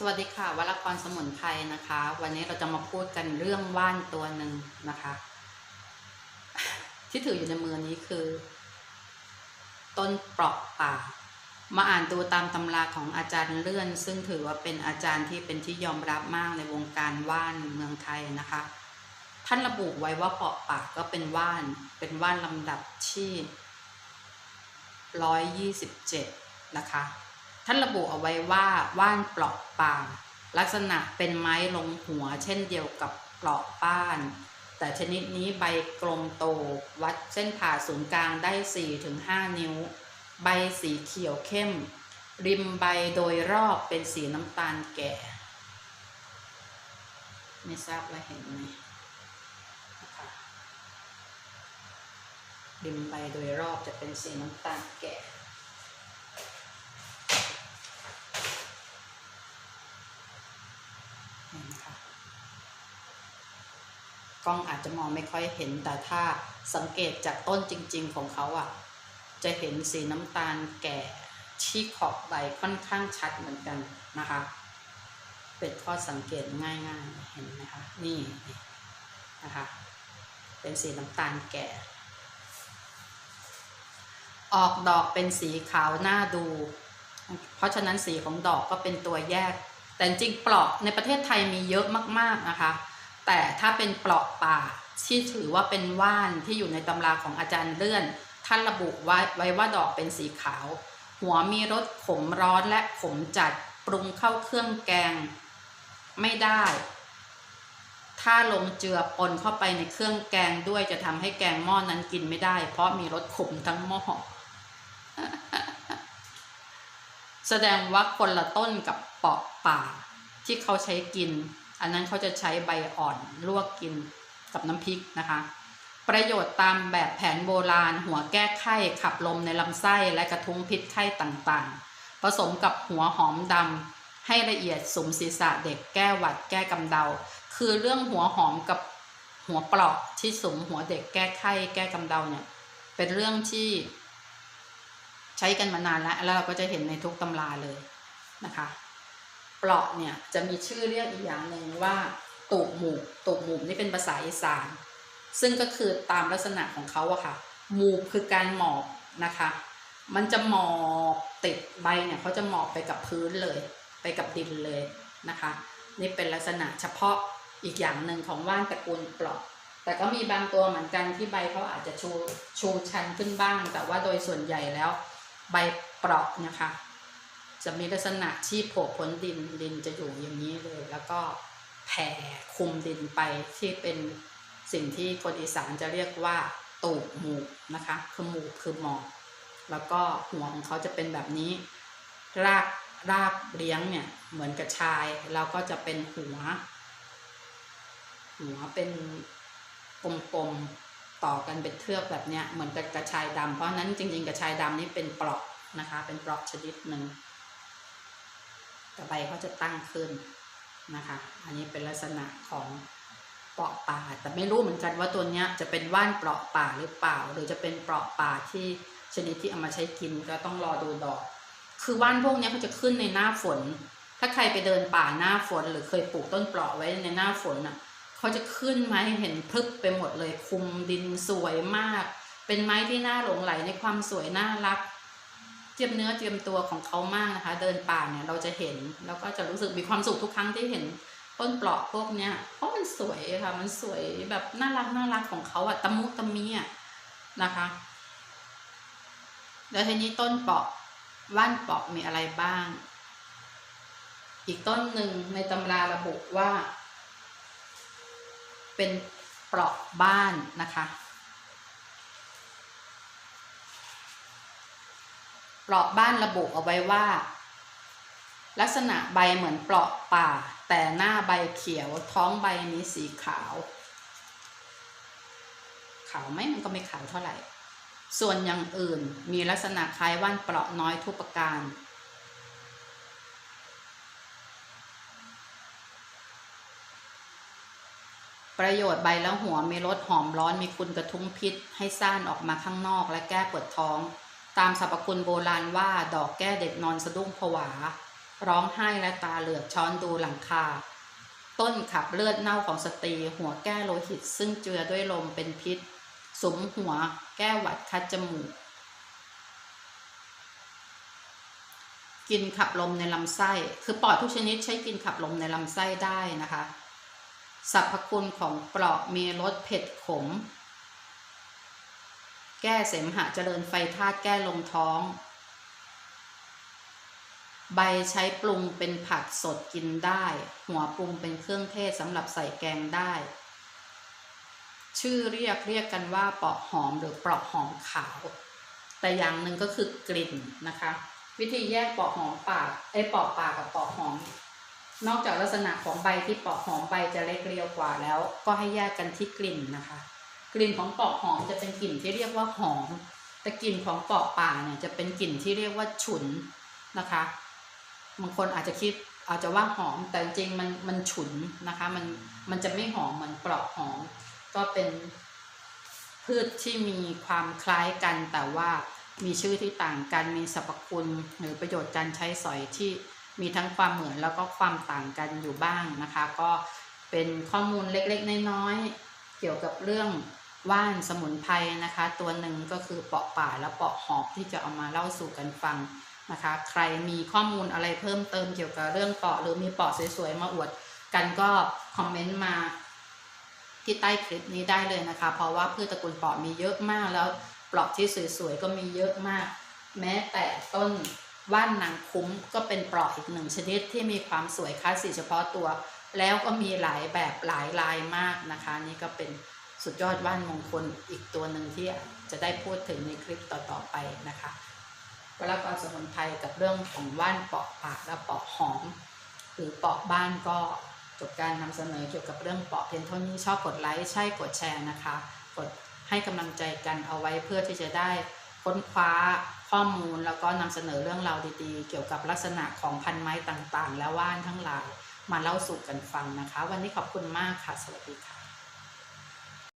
สวัสดีค่ะวรกรสมุนไพรนะคะ วันนี้เราจะมาพูดกันเรื่องว่านตัวหนึ่งนะคะ ที่ถืออยู่ในมือนี้คือ ต้นเปราะป่า มาอ่านดูตามตำราของอาจารย์เลื่อน ซึ่งถือว่าเป็นอาจารย์ที่เป็นที่ยอมรับมากในวงการว่านเมืองไทยนะคะ ท่านระบุไว้ว่าเปราะป่าก็เป็นว่าน เป็นว่านลำดับที่ร้อยยี่สิบเจ็ดนะคะ ท่านระบุเอาไว้ว่าว่านเปราะป่าลักษณะเป็นไม้ลงหัว เช่นเดียวกับเปราะป้าน แต่ชนิดนี้ใบกลมโต วัดเส้นผ่าศูนย์กลางได้ 4-5 นิ้ว ใบสีเขียวเข้ม ริมใบโดยรอบเป็นสีน้ำตาลแก่ ไม่ทราบว่าเห็นไหมริมใบโดยรอบจะเป็นสีน้ำตาลแก่ เห็นไหมคะก ล้องอาจจะมองไม่ค่อยเห็นแต่ถ้าสังเกตจากต้นจริง ๆ ของเขาอะ จะเห็นสีน้ำตาลแก่ที่ขอบใบค่อนข้างชัดเหมือนกันนะคะ เป็นข้อสังเกตง่ายๆเห็นไหมคะนี่นะคะ เป็นสีน้ำตาลแก่ ออกดอกเป็นสีขาวหน่าดู เพราะฉะนั้นสีของดอกก็เป็นตัวแยก แต่จริงปราะในประเทศไทยมีเยอะมากๆนะคะ แต่ถ้าเป็นเปราะป่าที่ถือว่าเป็นว่านที่อยู่ในตำราของอาจารย์เลื่อน ท่านระบุไว้ไว้ว่าดอกเป็นสีขาว หัวมีรสขมร้อนและขมจัดปรุงเข้าเครื่องแกง ไม่ได้ ถ้าลงเจือปนเข้าไปในเครื่องแกงด้วยจะทำให้แกงหม้อนั้นกินไม่ได้ เพราะมีรสขมทั้งหม้อแสดงว่าคนละต้นกับเปาะป่าที่เขาใช้กิน อันนั้นเขาจะใช้ใบอ่อนลวกกินกับน้ำพริกนะคะ ประโยชน์ตามแบบแผนโบราณ หัวแก้ไข้ขับลมในลำไส้และกระทุ้งพิษไข้ต่างๆ ผสมกับหัวหอมดำให้ละเอียดสุมศีรษะเด็กแก้หวัดแก้กำเดา คือเรื่องหัวหอมกับหัวเปราะที่สุมหัวเด็กแก้ไข้แก้กำเดาเนี่ยเป็นเรื่องที่ใช้กันมานานแล้วแล้วเราก็จะเห็นในทุกตำราเลยนะคะ เปราะเนี่ยจะมีชื่อเรียกอีกอย่างหนึ่งว่าตูบหมูตูบหมูนี่เป็นภาษาอีสาน ซึ่งก็คือตามลักษณะของเขาอะค่ะหมูคือการหมอบนะคะ มันจะหมอบติดใบเนี่ยเขาจะหมอบไปกับพื้นเลย ไปกับดินเลยนะคะ นี่เป็นลักษณะเฉพาะอีกอย่างหนึ่งของว่านตระกูลเปราะแต่ก็มีบางตัวเหมือนกันที่ใบเขาอาจจะชูชูชันขึ้นบ้าง แต่ว่าโดยส่วนใหญ่แล้วใบเปราะนะคะ จะมีลักษณะที่โผล่พ้นดินดินจะอยู่อย่างนี้เลย แล้วก็แผ่คุมดินไปที่เป็นสิ่งที่คนอีสานจะเรียกว่าตูบหมูกนะคะคือหมูกคือหมอกแล้วก็หัวของเขาจะเป็นแบบนี้ รากรากเลี้ยงเนี่ยเหมือนกระชายแล้วก็จะเป็นหัว หัวเป็นกลมๆต่อกันเป็นเทือกแบบเนี้ยเหมือนกับกระชายดำเพราะฉะนั้นจริงๆกระชายดำนี่เป็นเปราะนะคะ เป็นเปราะชนิดหนึ่ง แต่ใบเขาจะตั้งขึ้นนะคะ อันนี้เป็นลักษณะของเปราะป่า แต่ไม่รู้เหมือนกันว่าตัวเนี้ยจะเป็นว่านเปราะป่าหรือเปล่า หรือจะเป็นเปราะป่าที่ชนิดที่เอามาใช้กินก็ต้องรอดูดอก คือว่านพวกนี้เขาจะขึ้นในหน้าฝน ถ้าใครไปเดินป่าหน้าฝน หรือเคยปลูกต้นเปราะไว้ในหน้าฝนอะเขาจะขึ้นไม้เห็นพลึบไปหมดเลยคุมดินสวยมาก เป็นไม้ที่น่าหลงไหลในความสวยน่ารัก เจียมเนื้อเจียมตัวของเขามากนะคะ เดินป่าเนี่ยเราจะเห็นแล้วก็จะรู้สึกมีความสุขทุกครั้งที่เห็นต้นเปราะพวกเนี้ยเพราะมันสวยค่ะ มันสวยแบบน่ารักน่ารักของเขาอะตะมุตะมีอะนะคะ แล้วทีนี้ต้นเปราะว่านเปราะมีอะไรบ้าง อีกต้นหนึ่งในตำราระบุว่า เป็นเปราะบ้านนะคะ เปราะบ้านระบุเอาไว้ว่า ลักษณะใบเหมือนเปราะป่า แต่หน้าใบเขียวท้องใบนี้สีขาว ขาวไหมมันก็ไม่ขาวเท่าไหร่ ส่วนอย่างอื่นมีลักษณะคล้ายว่านเปราะน้อยทุกประการประโยชน์ใบแล้วหัวมีรสหอมร้อนมีคุณกระทุ้งพิษ ให้ซ่านออกมาข้างนอกและแก้ปวดท้อง ตามสรรพคุณโบราณว่าดอกแก้เด็กนอนสะดุ้งผวา ร้องไห้และตาเหลือกช้อนดูหลังคา ต้นขับเลือดเน่าของสตรี หัวแก้โลหิต ซึ่งเจือด้วยลมเป็นพิษ สมหัว แก้หวัดคัดจมูก กินขับลมในลำไส้ คือปอดทุกชนิดใช้กินขับลมในลำไส้ได้นะคะสรรพคุณของเปราะมีรสเผ็ดขม แก้เสมหะเจริญไฟธาตุแก้ลงท้อง ใบใช้ปรุงเป็นผักสดกินได้ หัวปรุงเป็นเครื่องเทศสำหรับใส่แกงได้ ชื่อเรียกเรียกกันว่าเปาะหอมหรือเปราะหอมขาว แต่อย่างหนึ่งก็คือกลิ่นนะคะ วิธีแยกเปาะหอมป่าไอเปาะป่ากับเปาะหอม นอกจากลักษณะของใบที่เปาะหอมใบจะเล็กเรียวกว่าแล้ว ก็ให้แยกกันที่กลิ่นนะคะ กลิ่นของเปาะหอมจะเป็นกลิ่นที่เรียกว่าหอม แต่กลิ่นของเปาะป่าเนี่ยจะเป็นกลิ่นที่เรียกว่าฉุนนะคะบางคนอาจจะคิดอาจจะว่าหอมแต่จริงมันมันฉุนนะคะมันมันจะไม่หอมเหมือนเปราะหอม ก็เป็นพืชที่มีความคล้ายกัน แต่ว่ามีชื่อที่ต่างกันมีสรรพคุณหรือประโยชน์การใช้สอยที่มีทั้งความเหมือนแล้วก็ความต่างกันอยู่บ้างนะคะ ก็เป็นข้อมูลเล็กๆน้อยๆเกี่ยวกับเรื่อง ว่านสมุนไพรนะคะ ตัวหนึ่งก็คือเปาะป่าและเปาะหอบที่จะเอามาเล่าสู่กันฟังนะคะ ใครมีข้อมูลอะไรเพิ่มเติมเกี่ยวกับเรื่องเปาะหรือมีเปาะสวยๆมาอวดกันก็คอมเมนต์มาที่ใต้คลิปนี้ได้เลยนะคะ เพราะว่าพืชตระกูลเปาะมีเยอะมากแล้วเปาะที่สวยๆก็มีเยอะมาก แม้แต่ต้นว่านนางคุ้มก็เป็นเปาะอีกหนึ่งชนิดที่มีความสวยคลาสสิกเฉพาะตัว แล้วก็มีหลายแบบหลายลายมากนะคะ นี่ก็เป็น สุดยอดว่านมงคลอีกตัวหนึ่งที่จะได้พูดถึงในคลิปต่อๆไปนะคะวลากรสมุนไพรกับเรื่องของว่านเปาะปากและเปาะหอม หรือเปาะบ้านก็จบการนำเสนอเกี่ยวกับเรื่องเปาะเพียงเท่านี้ชอบกดไลค์ใช่กดแชร์นะคะ กดให้กำลังใจกันเอาไว้เพื่อที่จะได้ค้นคว้าข้อมูลแล้วก็นำเสนอเรื่องราวดีๆ เกี่ยวกับลักษณะของพันไม้ต่างๆ และว่านทั้งหลายมาเล่าสู่กันฟังนะคะ วันนี้ขอบคุณมากค่ะ สวัสดีค่ะ